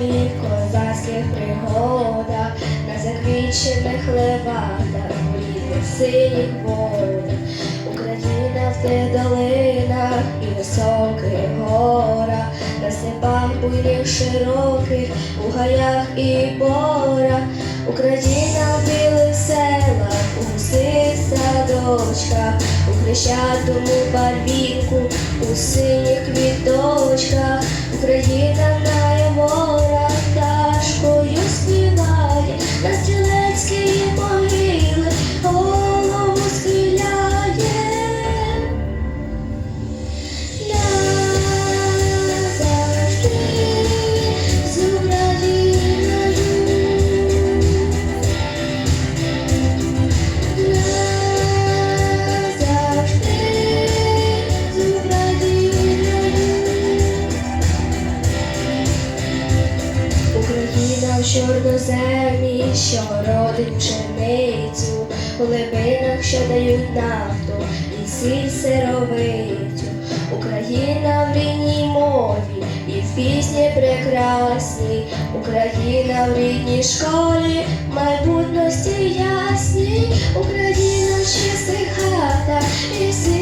тобі козацьких пригодах, на заквічених левах та у синіх водах, Україна в тих долинах і високих горах, на степах буйних широких, у гаях і борах, Україна в білих селах, у густих садочках, у хрещатому барвінку. чорноземі, що родить пшеницю, у глибинах, що дають нафту і сіль сировицю, Україна в рідній мові і в пісні прекрасній, Україна в рідній школі, майбутності ясній, Україна в чистих хатах і всі.